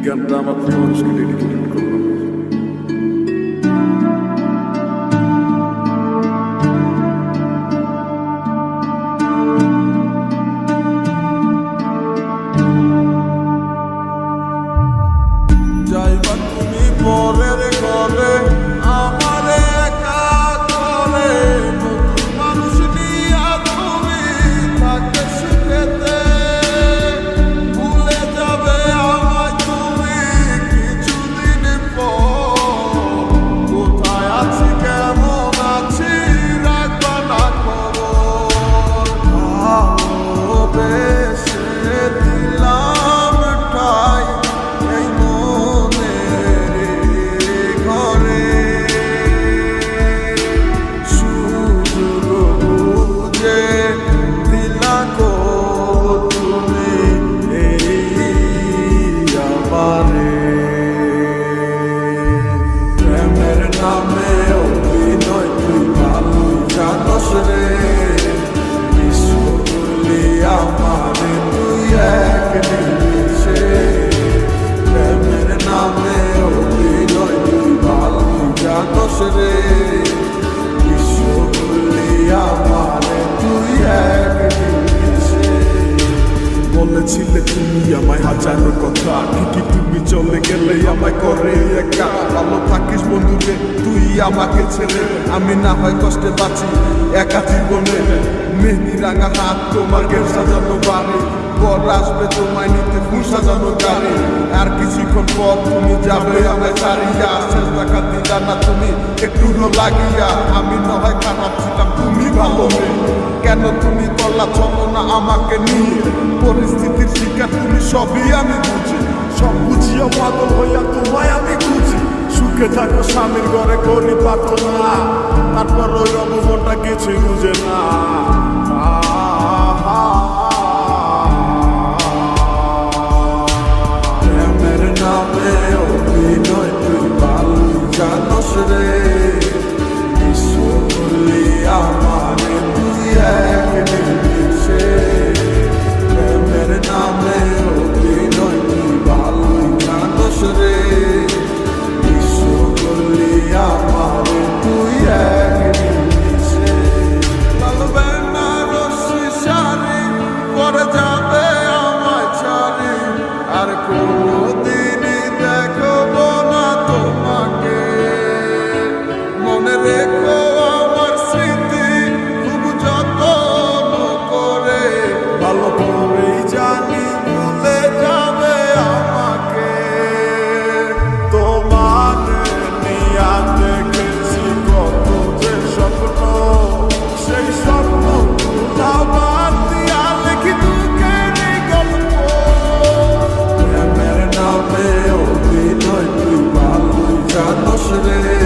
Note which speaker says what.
Speaker 1: Gigant damat Florus güle güle.
Speaker 2: বলেছিলে তুমি আমায় হাজারো কথা। ঠিকই তুমি চলে গেলে আমায় করে একা। ভালো থাকিস বন্ধুরে, তুই আমাকে ছেড়ে আমি না হয় কষ্টে বাঁচি একা জীবনে। মেহেদি রাঙা হাত তোমার গের সাজানো বাড়ি। বর আসবে তোমায় নিতে ফুল সাজানো গাড়ি। আর কিছুক্ষণ পর তুমি যাবে আমায় ছাড়িয়া। শেষ দেখা দিলা না তুমি একটু লাগিয়া। আমি না হয় খারাপ ছিলাম, তুমি ভালো কেন তুমি করলা চলো না আমাকে নিয়ে? সবই আমি বুঝি। সব বুঝিয়া পাগল হইয়া তোমায় আমি বুঝি সুখে থাকো স্বামীর ঘরে করি পাতো না। তারপর ওই অবমনটা গেছে বুঝে না। should